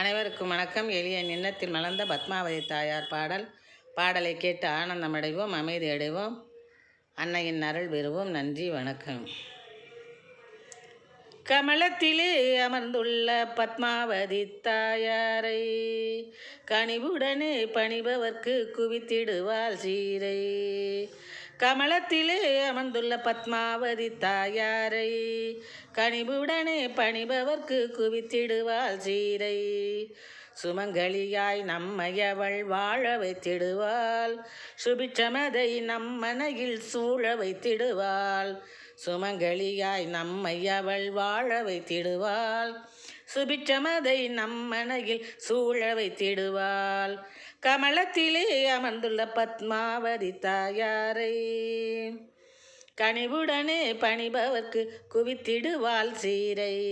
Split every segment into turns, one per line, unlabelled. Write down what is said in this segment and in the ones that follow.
அனைவருக்கும் வணக்கம். எளிய எண்ணத்தில் மலர்ந்த பத்மாவதி தாயார் பாடல். பாடலை கேட்டு ஆனந்தம் அடைவோம் அமைதி அடைவோம். அன்னையின் அருள் பெறுவோம். நன்றி வணக்கம். கமலத்திலே அமர்ந்துள்ள பத்மாவதி தாயாரை கனிவுடனே பணிபவர்க்கு குவித்திடுவாள் சீரை. கமலத்திலே அமர்ந்துள்ள பத்மாவதி தாயாரை கனிவுடனே பணிபவர்க்கு குவித்திடுவாள் சீரை சுமங்கலியாய் நம்மையவள் வாழ வைத்திடுவாள். சுபிச்சமதை நம் மனையில் சூழ வைத்திடுவாள். சுமங்கலியாய் நம்மையவள் வாழ வைத்திடுவாள். சுபிச்சமதை நம் மனையில் சூழ வைத்திடுவாள். கமலத்திலே அமர்ந்துள்ள பத்மாவதி தாயாரை. கனிவுடனே பணிபவர்க்கு குவித்திடுவாள் சீரை.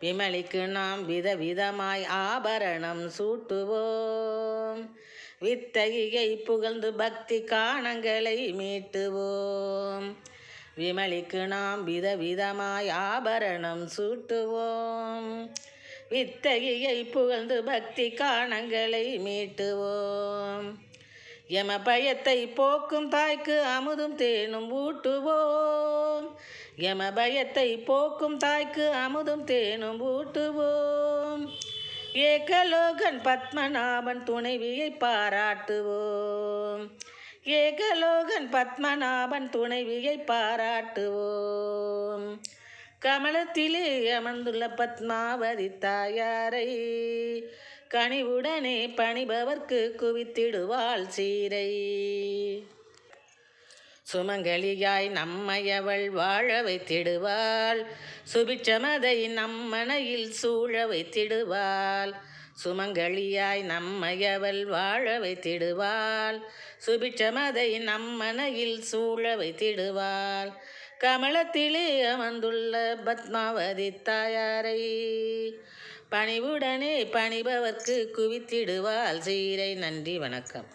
விமலிக்கு நாம் விதவிதமாய் ஆபரணம் சூட்டுவோம். வித்தகியை புகழ்ந்து பக்தி காணங்களை மீட்டுவோம். விமலிக்கு நாம் விதவிதமாய் ஆபரணம் சூட்டுவோம். வித்தகியை புகழ்ந்து பக்தி காணங்களை மீட்டுவோம். எம பயத்தை போக்கும் தாய்க்கு அமுதும் தேனும் ஊட்டுவோம். எம பயத்தை போக்கும் தாய்க்கு அமுதும் தேனும் ஊட்டுவோம். ஏகலோகன் பத்மநாபன் துணைவியை பாராட்டுவோம். ஏகலோகன் பத்மநாபன் துணைவியை பாராட்டுவோம். கமலத்திலே அமர்ந்துள்ள பத்மாவதி தாயாரை கனிவுடனே பணிபவர்க்கு குவித்திடுவாள் சீரை. சுமங்கலியாய் நம்மையவள் வாழ வைத்திடுவாள். சுபிச்சமதை நம் மனையில் சூழ வைத்திடுவாள். சுமங்கலியாய் நம்மையவள் வாழ வைத்திடுவாள். சுபிச்சமதை நம் மனையில் சூழ வைத்திடுவாள். கமலத்திலே அமர்ந்துள்ள பத்மாவதி தாயாரை பணிவுடனே பணிபவர்க்கு குவித்திடுவாள் சீரை. நன்றி வணக்கம்.